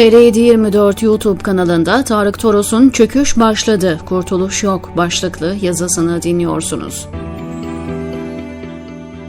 TR724 YouTube kanalında Tarık Toros'un Çöküş Başladı, Kurtuluş Yok başlıklı yazısını dinliyorsunuz.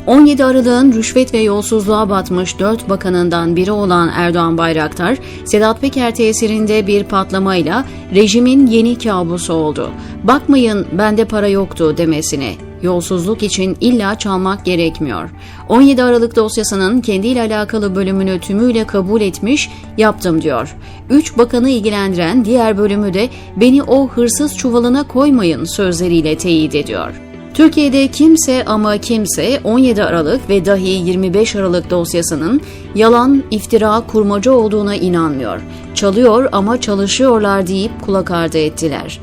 17 Aralık'ın rüşvet ve yolsuzluğa batmış 4 bakanından biri olan Erdoğan Bayraktar, Sedat Peker tesirinde bir patlamayla rejimin yeni kabusu oldu. Bakmayın bende para yoktu demesine. Yolsuzluk için illa çalmak gerekmiyor. 17 Aralık dosyasının kendiyle alakalı bölümünü tümüyle kabul etmiş, yaptım diyor. 3 bakanı ilgilendiren diğer bölümü de beni o hırsız çuvalına koymayın sözleriyle teyit ediyor. Türkiye'de kimse ama kimse 17 Aralık ve dahi 25 Aralık dosyasının yalan, iftira, kurmaca olduğuna inanmıyor. Çalıyor ama çalışıyorlar deyip kulak ardı ettiler.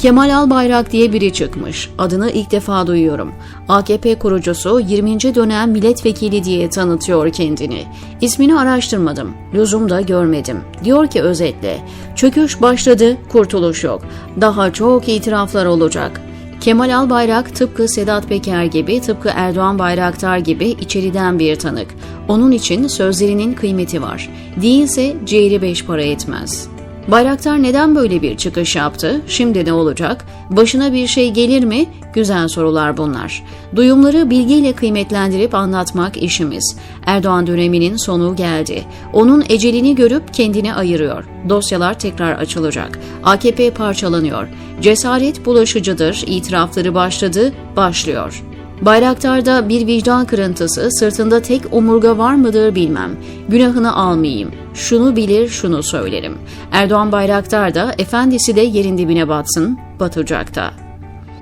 Kemal Albayrak diye biri çıkmış. Adını ilk defa duyuyorum. AKP kurucusu 20. dönem milletvekili diye tanıtıyor kendini. İsmini araştırmadım. Lüzum da görmedim. Diyor ki özetle, çöküş başladı, kurtuluş yok. Daha çok itiraflar olacak. Kemal Albayrak tıpkı Sedat Peker gibi, tıpkı Erdoğan Bayraktar gibi içeriden bir tanık. Onun için sözlerinin kıymeti var. Değilse ciğeri beş para etmez. Bayraktar neden böyle bir çıkış yaptı? Şimdi ne olacak? Başına bir şey gelir mi? Güzel sorular bunlar. Duyumları bilgiyle kıymetlendirip anlatmak işimiz. Erdoğan döneminin sonu geldi. Onun ecelini görüp kendini ayırıyor. Dosyalar tekrar açılacak. AKP parçalanıyor. Cesaret bulaşıcıdır. İtirafları başladı, başlıyor. Bayraktar'da bir vicdan kırıntısı, sırtında tek omurga var mıdır bilmem. Günahını almayayım. Şunu bilir, şunu söylerim. Erdoğan Bayraktar da, efendisi de yerin dibine batsın, batacak da.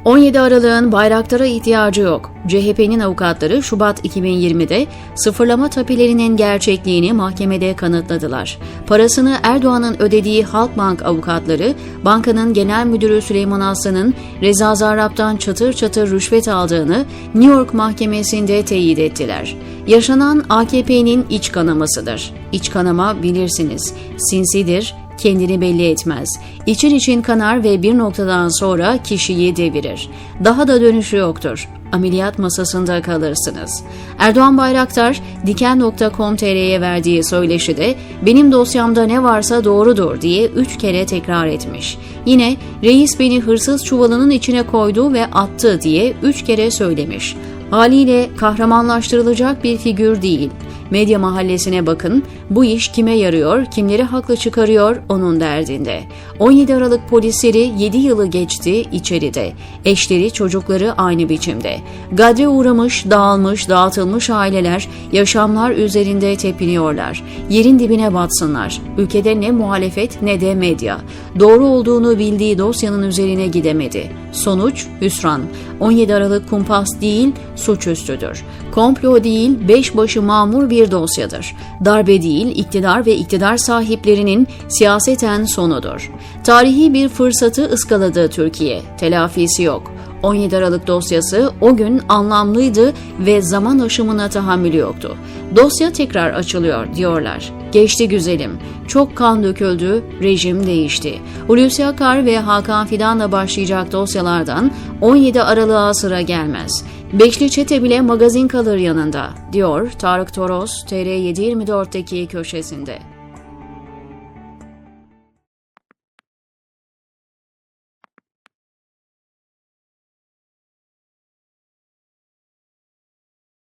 17 Aralık'ın Bayraktar'a ihtiyacı yok. CHP'nin avukatları Şubat 2020'de sıfırlama tapelerinin gerçekliğini mahkemede kanıtladılar. Parasını Erdoğan'ın ödediği Halkbank avukatları, bankanın genel müdürü Süleyman Aslan'ın Reza Zarrab'dan çatır çatır rüşvet aldığını New York mahkemesinde teyit ettiler. Yaşanan AKP'nin iç kanamasıdır. İç kanama bilirsiniz, sinsidir, kendini belli etmez. İçin için kanar ve bir noktadan sonra kişiyi devirir. Daha da dönüşü yoktur. Ameliyat masasında kalırsınız. Erdoğan Bayraktar, diken.com.tr'ye verdiği söyleşide benim dosyamda ne varsa doğrudur diye üç kere tekrar etmiş. Yine reis beni hırsız çuvalının içine koydu ve attı diye üç kere söylemiş. Haliyle kahramanlaştırılacak bir figür değil. Medya mahallesine bakın, bu iş kime yarıyor, kimleri haklı çıkarıyor onun derdinde. 17 Aralık polisleri 7 yılı geçti içeride. Eşleri, çocukları aynı biçimde. Gadre uğramış, dağılmış, dağıtılmış aileler yaşamlar üzerinde tepiniyorlar. Yerin dibine batsınlar. Ülkede ne muhalefet ne de medya. Doğru olduğunu bildiği dosyanın üzerine gidemedi. Sonuç hüsran. 17 Aralık kumpas değil, suçüstüdür. Komplo değil, beş başı mamur bir dosyadır. Darbe değil, iktidar ve iktidar sahiplerinin siyaseten sonudur. Tarihi bir fırsatı ıskaladı Türkiye. Telafisi yok. 17 Aralık dosyası o gün anlamlıydı ve zaman aşımına tahammülü yoktu. Dosya tekrar açılıyor diyorlar. Geçti güzelim. Çok kan döküldü, rejim değişti. Hulusi Akar ve Hakan Fidan'la başlayacak dosyalardan 17 Aralık'a sıra gelmez. Beşli çete bile magazin kalır yanında, diyor Tarık Toros TR724'deki köşesinde.